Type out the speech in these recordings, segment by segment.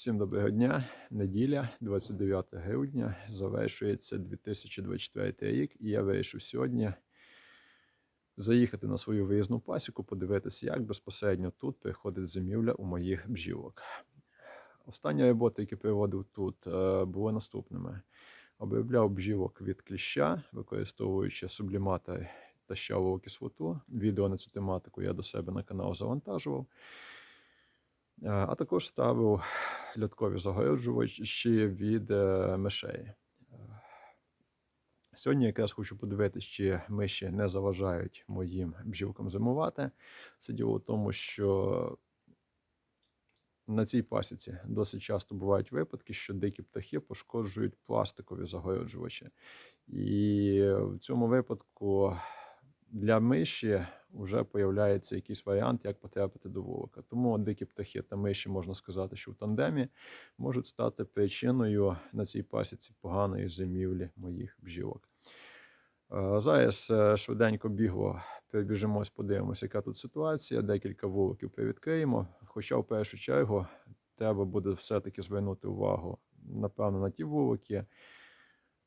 Всім доброго дня. Неділя, 29 грудня, завершується 2024 рік, і я вирішив сьогодні заїхати на свою виїзну пасіку, подивитися, як безпосередньо тут приходить зимівля у моїх бджілок. Остання робота, які проводив тут, е, були наступними: обробляв бджілок від кліща, використовуючи субліматор та щавову кислоту. Відео на цю тематику я до себе на канал завантажував. Е, А також ставив льоткові загороджувачі від е, мишей. Е, Сьогодні якраз хочу подивитися, чи миші не заважають моїм бджілкам зимувати. Це діло в тому, що на цій пасіці досить часто бувають випадки, що дикі птахи пошкоджують пластикові загороджувачі. І в цьому випадку для миші вже появляється якийсь варіант, як потрапити до вулика. Тому дикі птахи та миші, можна сказати, що в тандемі можуть стати причиною на цій пасіці поганої зимівлі моїх бджілок. Е, Зараз е, швиденько бігло, перебіжимось, подивимося, яка тут ситуація. Декілька вуликів привідкриємо. Хоча, в першу чергу, треба буде все-таки звернути увагу, напевно, на ті вулики,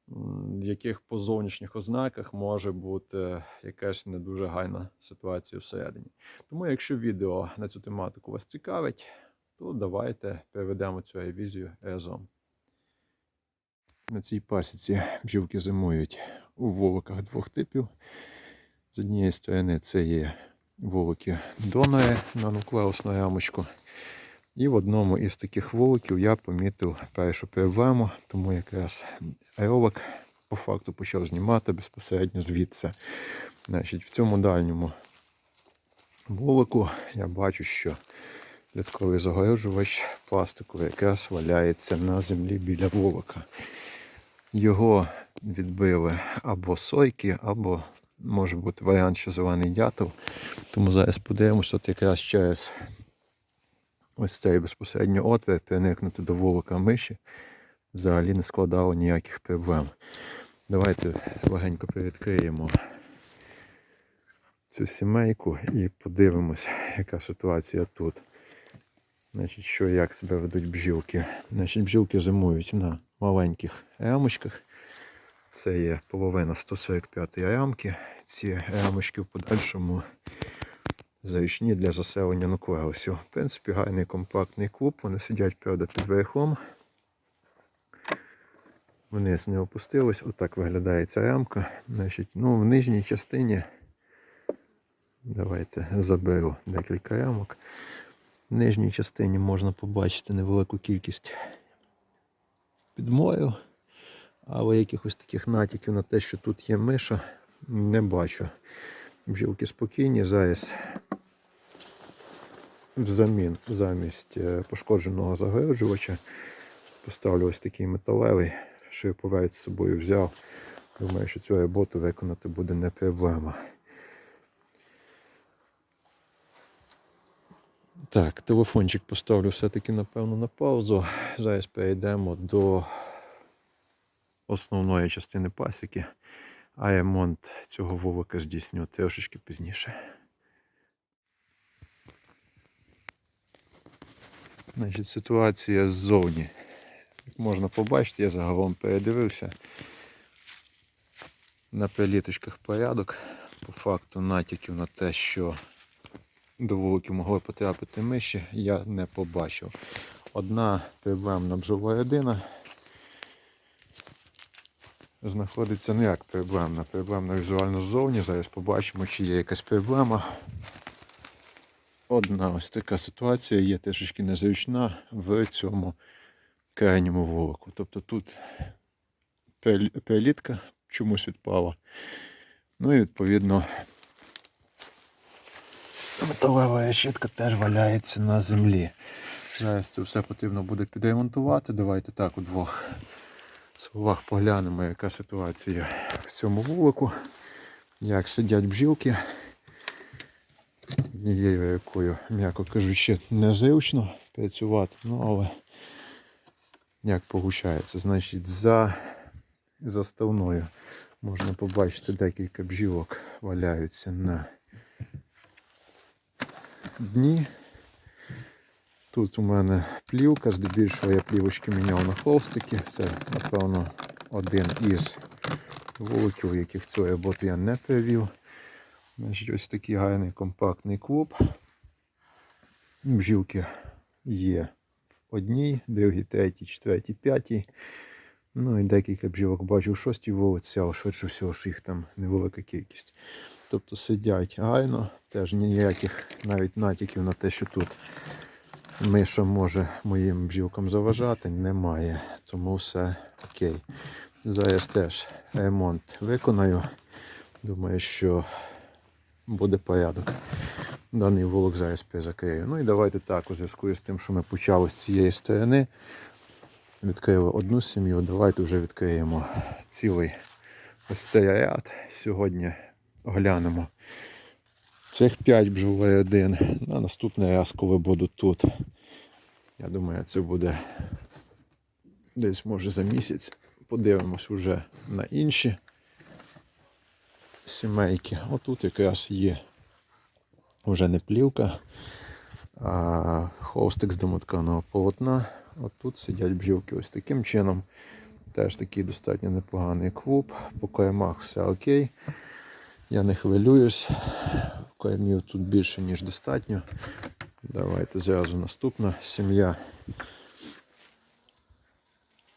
в яких по зовнішніх ознаках може бути якась не дуже гайна ситуація всередині. Тому, якщо відео на цю тематику вас цікавить, то давайте переведемо цю ревізію разом. На цій пасіці бджілки зимують у вуликах двох типів. З однієї сторони це є вулики донори на нуклеусну рамочку. І в одному із таких вуликів я помітив першу проблему, тому якраз аеролог по факту почав знімати безпосередньо звідси. Значить, в цьому дальньому вулику я бачу, що літковий загороджувач пластиковий якраз валяється на землі біля вулика. Його відбили або сойки, або може бути варіант, що зелений дятел. Тому зараз подивимося, от якраз через ось цей безпосередньо отвір проникнути до вулика миші взагалі не складало ніяких проблем. Давайте легенько привідкриємо цю сімейку і подивимось, яка ситуація тут. Значить, що як себе ведуть бджілки. Значить, бджілки зимують на маленьких рамочках. Це є половина 145 рамки. Ці рамочки в подальшому зручні для заселення нуклеусів. В принципі, гарний компактний клуб. Вони сидять правда, під верхом. Вниз не опустились. Отак виглядає ця рамка. Значить, ну, в нижній частині. Давайте заберу декілька рамок. В нижній частині можна побачити невелику кількість підмою, але якихось таких натяків на те, що тут є миша, не бачу. Бджілки спокійні. Зараз взамін замість е, пошкодженого загороджувача поставлю ось такий металевий, що я повець з собою взяв. Думаю, що цю роботу виконати буде не проблема. Так, телефончик поставлю все-таки, напевно, на паузу. Зараз перейдемо до основної частини пасіки, а ремонт цього вулика здійсню трошечки пізніше. Значить, ситуація ззовні. Як можна побачити, я загалом передивився. На приліточках порядок. По факту натяків на те, що до вуликів могли потрапити миші, я не побачив. Одна проблемна бджола родина знаходиться, ну як проблемна, проблемна візуально ззовні. Зараз побачимо, чи є якась проблема. Одна ось така ситуація є трішечки незручна в цьому крайньому вулику. Тобто тут перелітка чомусь відпала. Ну і відповідно металева решітка теж валяється на землі. Зараз це все потрібно буде підремонтувати. Давайте так у двох словах поглянемо, яка ситуація в цьому вулику. Як сидять бджілки. Однією якою, м'яко кажучи, незручно працювати, ну але як виходить, значить за заставною можна побачити декілька бджілок валяються на дні. Тут у мене плівка, здебільшого я плівочки міняв на холстики. Це, напевно, один із вуликів, яких цю роботу я не перевів. Ось такий гарний компактний клуб. Бжілки є в одній, другій, третій, четвертій, п'ятій. Ну і декілька бджілок бачу в шостій вулиці, але швидше всього, що їх там невелика кількість. Тобто сидять гарно, теж ніяких навіть натяків на те, що тут миша може моїм бджілкам заважати, немає. Тому все окей. Зараз теж ремонт виконаю. Думаю, що буде порядок. Даний вулок зараз перезакрию. Ну і давайте так, у зв'язку з тим, що ми почали з цієї сторони. Відкрили одну сім'ю, давайте вже відкриємо цілий ось цей ряд. Сьогодні оглянемо цих 5 бджолей один. На наступний раз, коли буду тут. Я думаю, це буде десь може за місяць. Подивимось вже на інші сімейки. Отут якраз є вже не плівка, а холстик з домотканого полотна. Отут сидять бджілки ось таким чином. Теж такий достатньо непоганий клуб. По каймах все окей. Я не хвилююсь. Каймів тут більше, ніж достатньо. Давайте зразу наступна сім'я.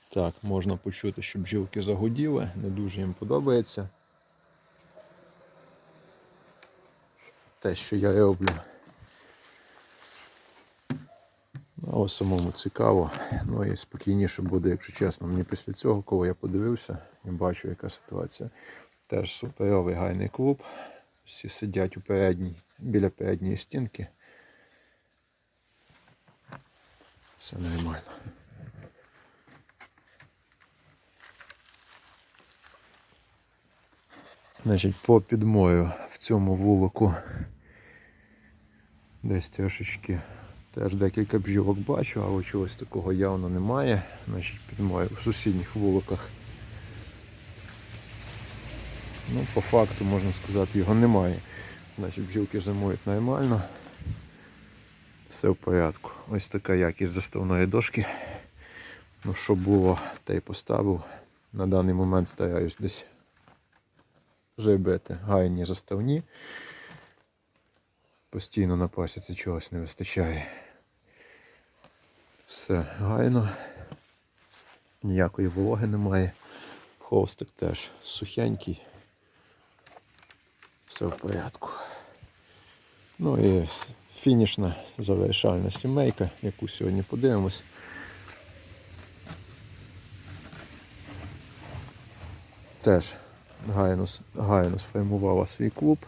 Так, можна почути, що бджілки загуділи, не дуже їм подобається. Те, що я роблю. Ну, Але самому цікаво. Ну і спокійніше буде, якщо чесно. Мені після цього, коли я подивився і бачу, яка ситуація. Теж суперовий гайний клуб. Всі сидять у передній, біля передньої стінки. Все нормально. Значить, по підмою в цьому вулику десь трошечки теж декілька бджілок бачу, але чогось такого явно немає. Значить, підмою в сусідніх вуликах. Ну, по факту можна сказати, його немає. Значить, бджілки зимують нормально. Все в порядку. Ось така якість заставної дошки. Ну, що було, те й поставив. На даний момент стараюсь десь зробити гайні заставні. Постійно на пасіці чогось не вистачає. Все гайно. Ніякої вологи немає. Холстик теж сухенький. Все в порядку. Ну і фінішна завершальна сімейка, яку сьогодні подивимось. Теж гайно, гайно сформувала свій клуб.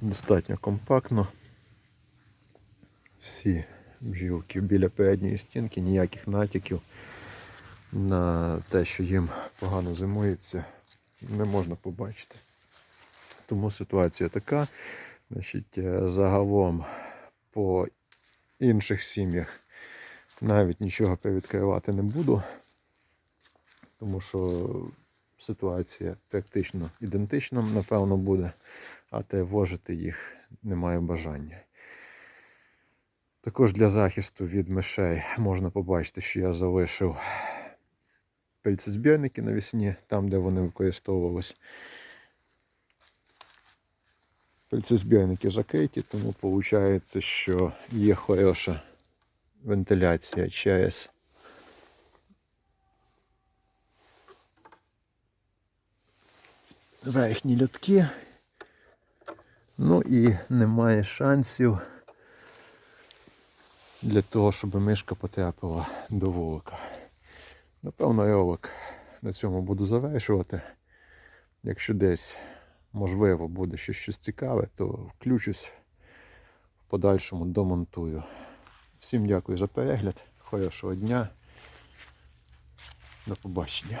Достатньо компактно. Всі бджілки біля передньої стінки, ніяких натяків на те, що їм погано зимується, не можна побачити. Тому ситуація така. Значить, е, загалом по інших сім'ях навіть нічого привідкривати не буду, тому що ситуація практично ідентична, напевно, буде, а тривожити їх немає бажання. Також для захисту від мишей можна побачити, що я залишив пильцезбірники навісні, там, де вони використовувались. Пильцезбірники закриті, тому виходить, що є хороша вентиляція через верхні льотки. Ну і немає шансів для того, щоб мишка потрапила до вулика. Напевно, ролик на цьому буду завершувати. Якщо десь можливо буде ще щось цікаве, то включусь в подальшому домонтую. Всім дякую за перегляд, хорошого дня. До побачення.